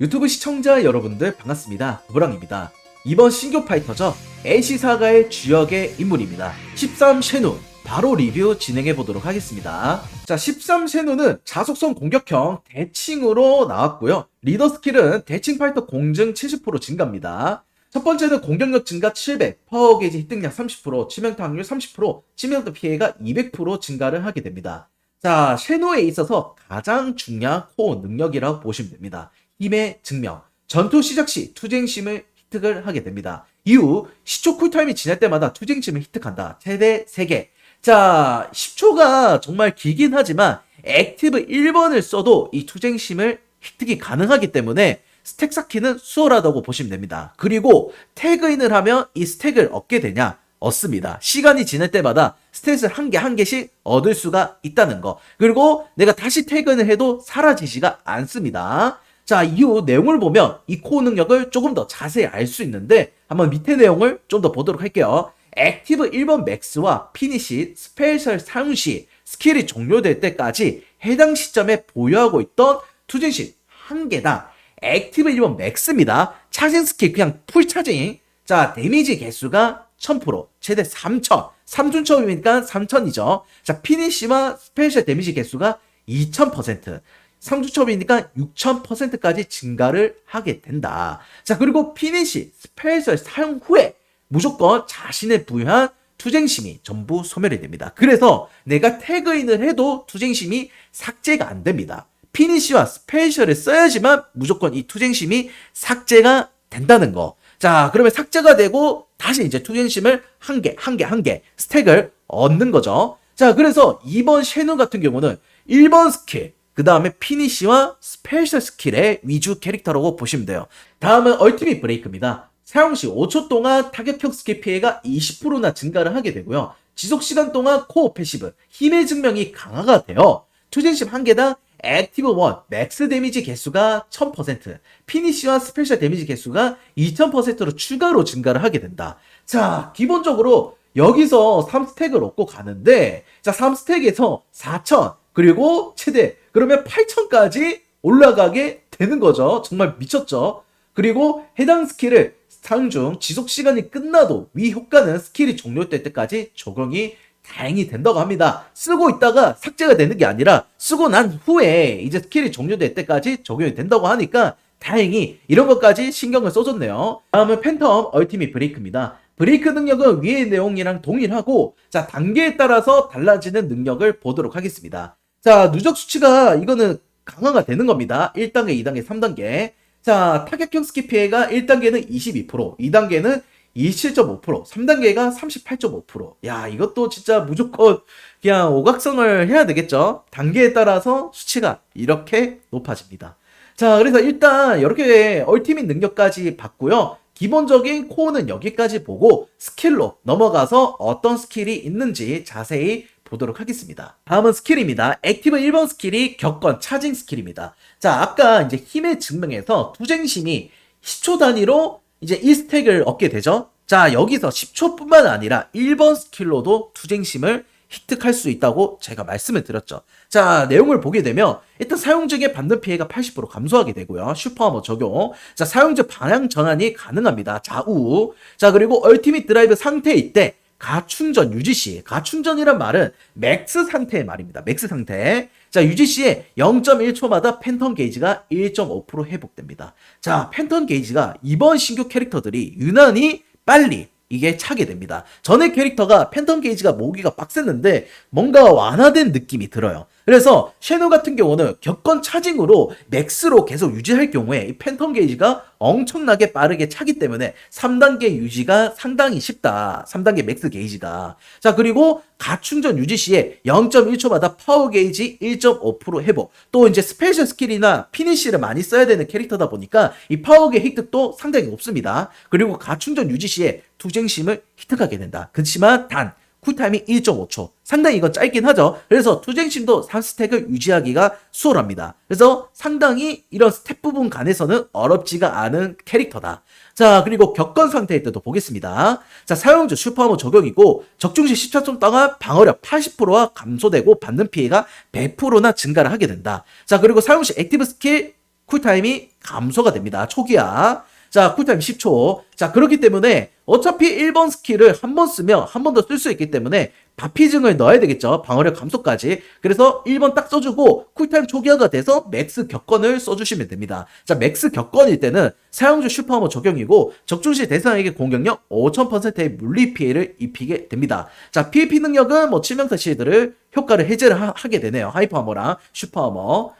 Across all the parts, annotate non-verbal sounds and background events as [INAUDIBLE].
유튜브 시청자 여러분들 반갑습니다. 도브랑입니다. 이번 신규 파이터죠. 애쉬 사가의 주역의 인물입니다. 13 쉐누 바로 리뷰 진행해 보도록 하겠습니다. 자, 13 쉐누는 자속성 공격형 대칭으로 나왔고요. 리더 스킬은 대칭 파이터 공증 70% 증가입니다. 첫 번째는 공격력 증가 700, 파워 게이지 획득량 30%, 치명타 확률 30%, 치명타 피해가 200% 증가를 하게 됩니다. 자, 쉐노에 있어서 가장 중요한 코어 능력이라고 보시면 됩니다. 힘의 증명. 전투 시작 시 투쟁심을 획득을 하게 됩니다. 이후 10초 쿨타임이 지날 때마다 투쟁심을 획득한다. 최대 3개. 자, 10초가 정말 길긴 하지만 액티브 1번을 써도 이 투쟁심을 획득이 가능하기 때문에 스택 쌓기는 수월하다고 보시면 됩니다. 그리고 태그인을 하면 이 스택을 얻게 되냐? 얻습니다. 시간이 지날 때마다 스탯을 한 개 한 개씩 얻을 수가 있다는 거. 그리고 내가 다시 퇴근을 해도 사라지지가 않습니다. 자, 이후 내용을 보면 이 코어 능력을 조금 더 자세히 알 수 있는데 한번 밑에 내용을 좀 더 보도록 할게요. 액티브 1번 맥스와 피니시 스페셜 사용 시 스킬이 종료될 때까지 해당 시점에 보유하고 있던 투진시 한 개당 액티브 1번 맥스입니다. 차징 스킬 그냥 풀 차징. 자, 데미지 개수가 1000%, 최대 3000. 3중첩이니까 3000이죠. 자, 피니시와 스페셜 데미지 개수가 2000%. 3중첩이니까 6000%까지 증가를 하게 된다. 자, 그리고 피니시, 스페셜 사용 후에 무조건 자신의 부여한 투쟁심이 전부 소멸이 됩니다. 그래서 내가 태그인을 해도 투쟁심이 삭제가 안 됩니다. 피니시와 스페셜을 써야지만 무조건 이 투쟁심이 삭제가 된다는 거. 자, 그러면 삭제가 되고 다시 이제 투쟁심을 한 개, 한 개, 한 개 스택을 얻는 거죠. 자, 그래서 이번 쉐누 같은 경우는 1번 스킬, 그 다음에 피니시와 스페셜 스킬의 위주 캐릭터라고 보시면 돼요. 다음은 얼티밋 브레이크입니다. 사용 시 5초 동안 타격형 스킬 피해가 20%나 증가를 하게 되고요. 지속 시간 동안 코어 패시브, 힘의 증명이 강화가 돼요. 투쟁심 한 개당 액티브 1 맥스 데미지 개수가 1000%, 피니시와 스페셜 데미지 개수가 2000%로 추가로 증가를 하게 된다. 자, 기본적으로 여기서 3스택을 얻고 가는데, 자, 3스택에서 4000, 그리고 최대, 그러면 8000까지 올라가게 되는 거죠. 정말 미쳤죠? 그리고 해당 스킬을 사용 중 지속 시간이 끝나도 위 효과는 스킬이 종료될 때까지 적용이 다행히 된다고 합니다. 쓰고 있다가 삭제가 되는 게 아니라 쓰고 난 후에 이제 스킬이 종료될 때까지 적용이 된다고 하니까 다행히 이런 것까지 신경을 써줬네요. 다음은 팬텀 얼티밋 브레이크입니다. 브레이크 능력은 위의 내용이랑 동일하고 자 단계에 따라서 달라지는 능력을 보도록 하겠습니다. 자 누적 수치가 이거는 강화가 되는 겁니다. 1단계, 2단계, 3단계. 자 타격형 스킬 피해가 1단계는 22%, 2단계는 27.5%, 3단계가 38.5%. 야, 이것도 진짜 무조건 그냥 오각성을 해야 되겠죠? 단계에 따라서 수치가 이렇게 높아집니다. 자, 그래서 일단 이렇게 얼티밋 능력까지 봤고요. 기본적인 코어는 여기까지 보고 스킬로 넘어가서 어떤 스킬이 있는지 자세히 보도록 하겠습니다. 다음은 스킬입니다. 액티브 1번 스킬이 격건 차징 스킬입니다. 자, 아까 이제 힘의 증명에서 투쟁심이 10초 단위로 이제 1스택을 얻게 되죠. 자, 여기서 10초뿐만 아니라 1번 스킬로도 투쟁심을 획득할 수 있다고 제가 말씀을 드렸죠. 자, 내용을 보게 되면 일단 사용 중에 받는 피해가 80% 감소하게 되고요. 슈퍼하머 적용. 자, 사용 중 방향 전환이 가능합니다. 좌우. 자, 그리고 얼티밋 드라이브 상태일 때 가충전 시, 가충전이란 말은 맥스 상태의 말입니다. 맥스 상태. 자, 시에 0.1초마다 팬텀 게이지가 1.5% 회복됩니다. 자, 팬텀 게이지가 이번 신규 캐릭터들이 유난히 빨리 이게 차게 됩니다. 전의 캐릭터가 팬텀 게이지가 모으기가 빡셌는데 뭔가 완화된 느낌이 들어요. 그래서 쉐노 같은 경우는 격건 차징으로 맥스로 계속 유지할 경우에 이 팬텀 게이지가 엄청나게 빠르게 차기 때문에 3단계 유지가 상당히 쉽다. 3단계 맥스 게이지가. 자, 그리고 가충전 유지 시에 0.1초마다 파워 게이지 1.5% 회복. 또 이제 스페셜 스킬이나 피니시를 많이 써야 되는 캐릭터다 보니까 이 파워 게이 획득도 상당히 높습니다. 그리고 가충전 유지 시에 투쟁심을 획득하게 된다. 그렇지만 단 쿨타임이 1.5초. 상당히 이건 짧긴 하죠. 그래서 투쟁심도 3스택을 유지하기가 수월합니다. 그래서 상당히 이런 스택 부분 간에서는 어렵지가 않은 캐릭터다. 자, 그리고 격건 상태일 때도 보겠습니다. 자, 사용주 슈퍼하모 적용이고 적중시 14초 동안 방어력 80%가 감소되고 받는 피해가 100%나 증가를 하게 된다. 자, 그리고 사용 시 액티브 스킬 쿨타임이 감소가 됩니다. 초기화. 자, 쿨타임 10초. 자, 그렇기 때문에 어차피 1번 스킬을 한 번 쓰면 한 번 더 쓸 수 있기 때문에 바피증을 넣어야 되겠죠. 방어력 감소까지. 그래서 1번 딱 써주고 쿨타임 초기화가 돼서 맥스 격건을 써주시면 됩니다. 자, 맥스 격건일 때는 사용주 슈퍼하모 적용이고 적중시 대상에게 공격력 5000%의 물리 피해를 입히게 됩니다. 자, PVP 능력은 뭐 치명타 실드를 효과를 해제를 하, 게 되네요. 하이퍼하모랑 슈퍼하모.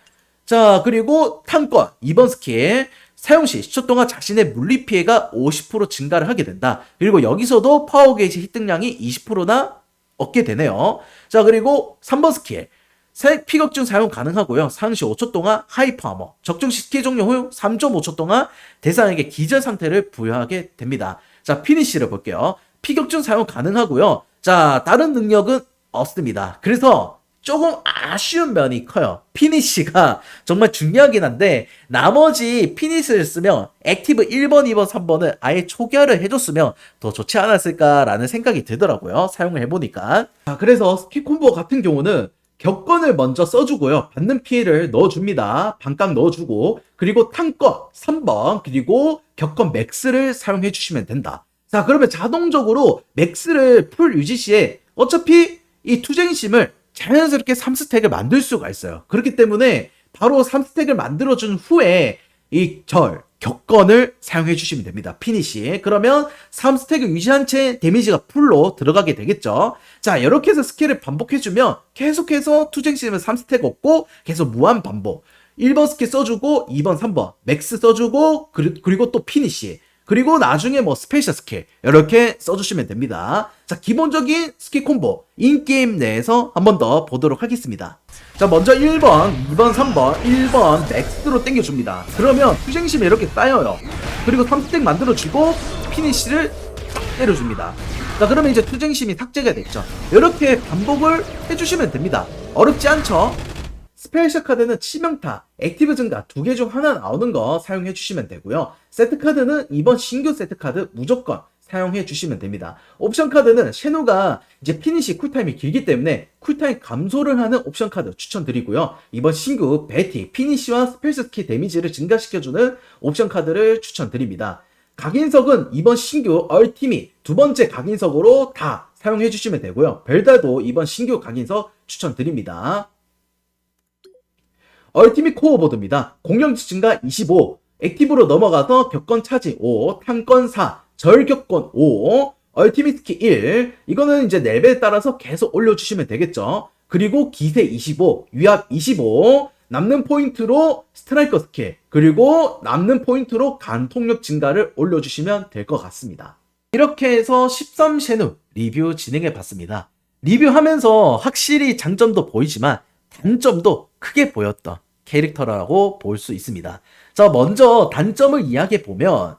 자, 그리고 탕권 2번 스킬. 사용 시 10초 동안 자신의 물리 피해가 50% 증가를 하게 된다. 그리고 여기서도 파워 게이지 획득량이 20%나 얻게 되네요. 자, 그리고 3번 스킬. 새 피격중 사용 가능하고요. 사용 시 5초 동안 하이퍼 아머. 적중 시 스킬 종료 후 3.5초 동안 대상에게 기절 상태를 부여하게 됩니다. 자, 피니쉬를 볼게요. 피격 중 사용 가능하고요. 자, 다른 능력은 없습니다. 그래서 조금 아쉬운 면이 커요. 피니쉬가 정말 중요하긴 한데 나머지 피니쉬를 쓰면 액티브 1번, 2번, 3번을 아예 초기화를 해줬으면 더 좋지 않았을까라는 생각이 들더라고요. 사용을 해보니까. 자, 그래서 스킬 콤보 같은 경우는 격건을 먼저 써주고요. 받는 피해를 넣어줍니다. 반값 넣어주고 그리고 탕건 3번 그리고 격건 맥스를 사용해 주시면 된다. 자 그러면 자동적으로 맥스를 풀 유지 시에 어차피 이 투쟁심을 자연스럽게 3스택을 만들 수가 있어요. 그렇기 때문에 바로 3스택을 만들어준 후에 이 절, 격건을 사용해 주시면 됩니다. 피니시. 그러면 3스택을 유지한 채 데미지가 풀로 들어가게 되겠죠. 자, 이렇게 해서 스킬을 반복해주면 계속해서 투쟁심을 3스택 얻고 계속 무한 반복. 1번 스킬 써주고 2번, 3번 맥스 써주고 그리고 또 피니시. 그리고 나중에 뭐 스페셜 스킬 이렇게 써주시면 됩니다. 자 기본적인 스킬 콤보 인게임 내에서 한 번 더 보도록 하겠습니다. 자 먼저 1번, 2번, 3번, 1번 맥스로 땡겨줍니다. 그러면 투쟁심이 이렇게 쌓여요. 그리고 3스택 만들어주고 피니쉬를 딱 때려줍니다. 자 그러면 이제 투쟁심이 삭제가 됐죠. 이렇게 반복을 해주시면 됩니다. 어렵지 않죠? 스페셜 카드는 치명타, 액티브 증가 두 개 중 하나 나오는 거 사용해 주시면 되고요. 세트 카드는 이번 신규 세트 카드 무조건 사용해 주시면 됩니다. 옵션 카드는 셰노가 이제 피니시 쿨타임이 길기 때문에 쿨타임 감소를 하는 옵션 카드 추천드리고요. 이번 신규 베티, 피니시와 스킬 데미지를 증가시켜주는 옵션 카드를 추천드립니다. 각인석은 이번 신규 얼티미 두 번째 각인석으로 다 사용해 주시면 되고요. 벨다도 이번 신규 각인석 추천드립니다. 얼티밋 코어 보드입니다. 공격지 증가 25, 액티브로 넘어가서 격건 차지 5, 탐건 4, 절격건 5, 얼티밋 스키 1. 이거는 이제 레벨에 따라서 계속 올려주시면 되겠죠. 그리고 기세 25, 위압 25, 남는 포인트로 스트라이커 스킬, 그리고 남는 포인트로 간통력 증가를 올려주시면 될 것 같습니다. 이렇게 해서 13셰누 리뷰 진행해 봤습니다. 리뷰하면서 확실히 장점도 보이지만 단점도 크게 보였던 캐릭터라고 볼 수 있습니다. 자, 먼저 단점을 이야기해 보면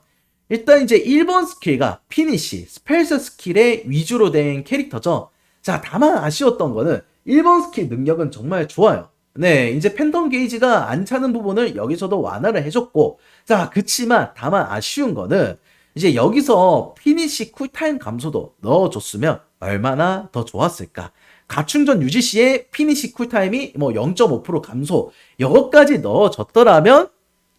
일단 이제 1번 스킬과 피니시, 스펠스 스킬의 위주로 된 캐릭터죠. 자, 다만 아쉬웠던 거는 1번 스킬 능력은 정말 좋아요. 네, 이제 팬덤 게이지가 안 차는 부분을 여기서도 완화를 해줬고, 자, 그치만 다만 아쉬운 거는 이제 여기서 피니시 쿨타임 감소도 넣어줬으면 얼마나 더 좋았을까. 가충전 유지 시에 피니시 쿨타임이 뭐 0.5% 감소, 이것까지 넣어줬더라면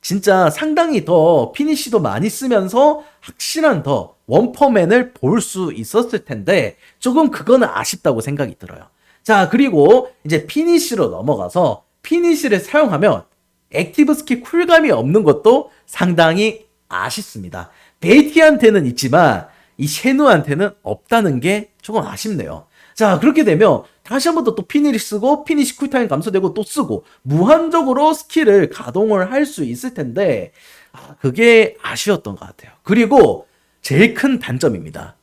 진짜 상당히 더 피니시도 많이 쓰면서 확실한 더 원퍼맨을 볼 수 있었을 텐데 조금 그거는 아쉽다고 생각이 들어요. 자, 그리고 이제 피니시로 넘어가서 피니시를 사용하면 액티브 스킬 쿨감이 없는 것도 상당히 아쉽습니다. 베이티한테는 있지만 이 셰누한테는 없다는 게 조금 아쉽네요. 자, 그렇게 되면 다시 한 번 더 또 피니를 쓰고 피니시 쿨타임 감소되고 또 쓰고 무한적으로 스킬을 가동을 할 수 있을 텐데 아, 그게 아쉬웠던 것 같아요. 그리고 제일 큰 단점입니다.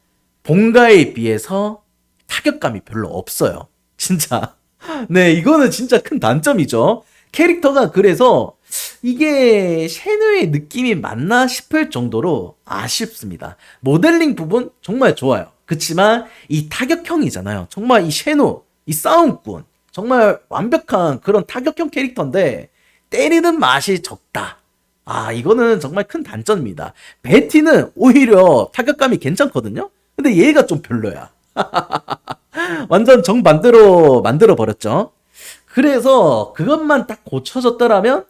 본가에 비해서 타격감이 별로 없어요. 진짜. [LAUGHS] 네, 이거는 진짜 큰 단점이죠. 캐릭터가 그래서 이게 셰누의 느낌이 맞나 싶을 정도로 아쉽습니다. 모델링 부분 정말 좋아요. 그치만 이 타격형이잖아요. 정말 이 쉐노, 이 싸움꾼, 정말 완벽한 그런 타격형 캐릭터인데 때리는 맛이 적다. 아, 이거는 정말 큰 단점입니다. 베티는 오히려 타격감이 괜찮거든요? 근데 얘가 좀 별로야. [LAUGHS] 완전 정반대로 만들어 버렸죠. 그래서 그것만 딱 고쳐졌더라면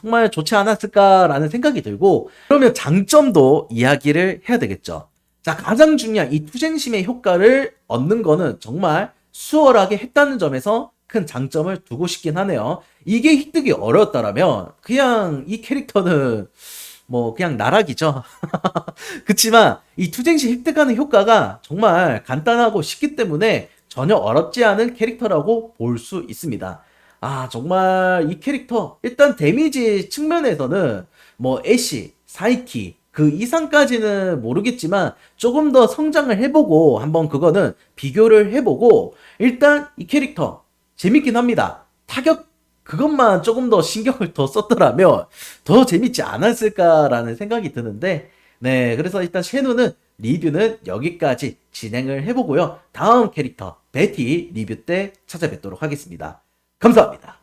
정말 좋지 않았을까라는 생각이 들고 그러면 장점도 이야기를 해야 되겠죠. 자, 가장 중요한 이 투쟁심의 효과를 얻는 거는 정말 수월하게 했다는 점에서 큰 장점을 두고 싶긴 하네요. 이게 획득이 어려웠다라면 그냥 이 캐릭터는 뭐 그냥 나락이죠. [LAUGHS] 그치만 이 투쟁시 획득하는 효과가 정말 간단하고 쉽기 때문에 전혀 어렵지 않은 캐릭터라고 볼 수 있습니다. 아, 정말 이 캐릭터, 일단 데미지 측면에서는 뭐 애쉬, 사이키, 그 이상까지는 모르겠지만 조금 더 성장을 해보고 한번 그거는 비교를 해보고 일단 이 캐릭터 재밌긴 합니다. 타격 그것만 조금 더 신경을 더 썼더라면 더 재밌지 않았을까라는 생각이 드는데 네 그래서 일단 쉐누는 리뷰는 여기까지 진행을 해보고요 다음 캐릭터 베티 리뷰 때 찾아뵙도록 하겠습니다 감사합니다